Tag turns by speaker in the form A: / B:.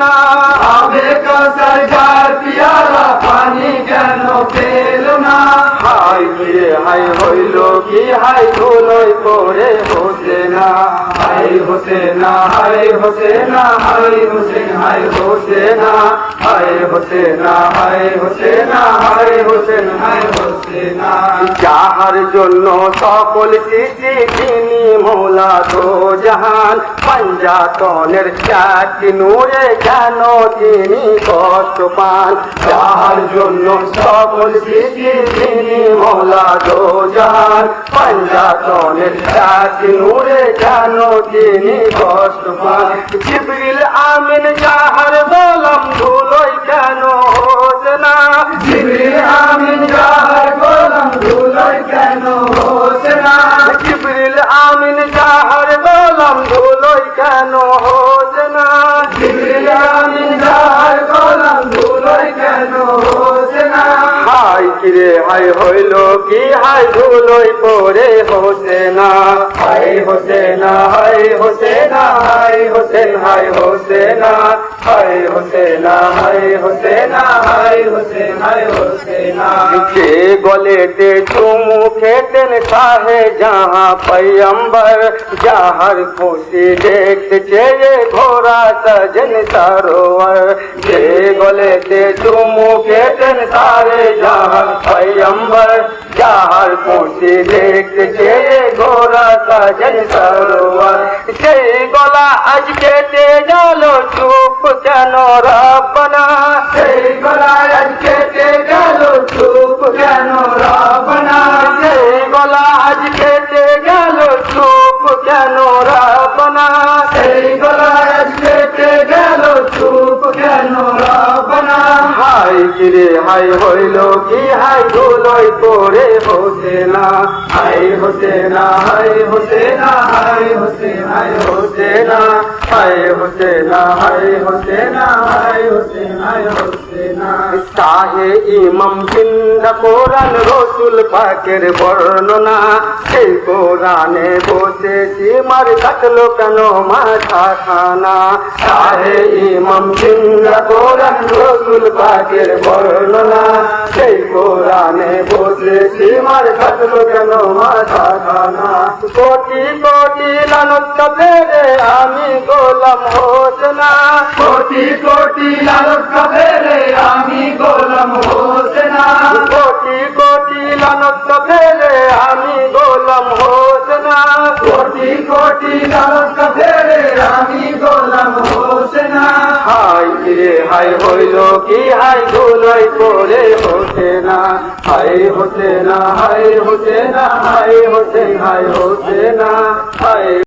A: না।
B: আবে কাসার যার পিয়ালা পানি কেন খেয়ে
A: হাই রে হাই হইল কি? হাই ধুলোই পড়ে বসে না
B: হাই হোসেনা হাই হোসেনা, হাই হোসেন, হাই হোসেনা। হাই হোসেনা হাই হোসেনা, হাই হোসেন, হাই হোসেনা।
A: যাহার জন্য সকল সৃষ্টি তিনি মৌলা তো জাহান। পঞ্জাতনের চারটি নূরে কেন তিনি কষ্ট পান? যাহার জন্য সকল সৃষ্টি তিনি মৌলা দোজার পঞ্জাতনের চারটি নূরে কেন তিনি কষ্ট পান? জিবরিল আমিন যাহার বলম ধুলোই হাই কিরে হাই হইল কি হাই ধুলোই পরে হোসে না হাই হোসে না হাই হোসে না হাই হোসেন, হাই হোসে না হাই হোসে না হাই হোসে না হাই হোসেন, হাই হোসে না যে গলেতে চুমু খেতেন সাহে যাহা পয়ম্বর যাহার খুশি দেখতে চেয়ে ঘোরা সজন সরোवर যে গলেতে চুমু খেতেন সারে যাহা পয়ম্বর যাহার খুশি দেখতে চেয়ে ঘোরা সজন সরোवर সেই গলা আজ কেটে গেল চুপ কেন রবনা
B: সেই গলায় আজ কেটে গেল চুপ কেন রাবনা
A: সেই গলা আজ কেটে গেল চুপ কেন রবনা
B: সেই গলায়
A: হাই কিরে হাই হইল কি? হাই ধুলোই পরে হোসে না হাই হোসে না হাই হোসে না হাই হোসে হাই হোসে না হাই হোসে না হাই হোসে না হাই হোসে হাই হোসে না। সাহে ইমাম জিন্দা কোরআন রসুল পাকের বর্ণনা। সেই কোরআনে বসে সীমার কাটলো কেন মাথা খানা? সাহে ইমাম জিন্দা কোরআন রসুল পাকের বর্ণনা। সেই কোরআনে বসে সীমার কাটলো কেন মাথা খানা? কোটি কোটি ফেরে আমি গোলাম হোসনা।
B: কোটি কোটি লালক ফেরে আমি গোলাম হোসেনা।
A: কোটি কোটি লানত ফেরে আমি গোলাম হোসনা।
B: কোটি কোটি লালক ফেরে আমি গোলাম হোসেনা।
A: হাই রে হাই হইল কি? হাই গোলাই করে হোসে না হাই হোসে না হাই হোসে না হাই হোসে হাই হোসে না হাই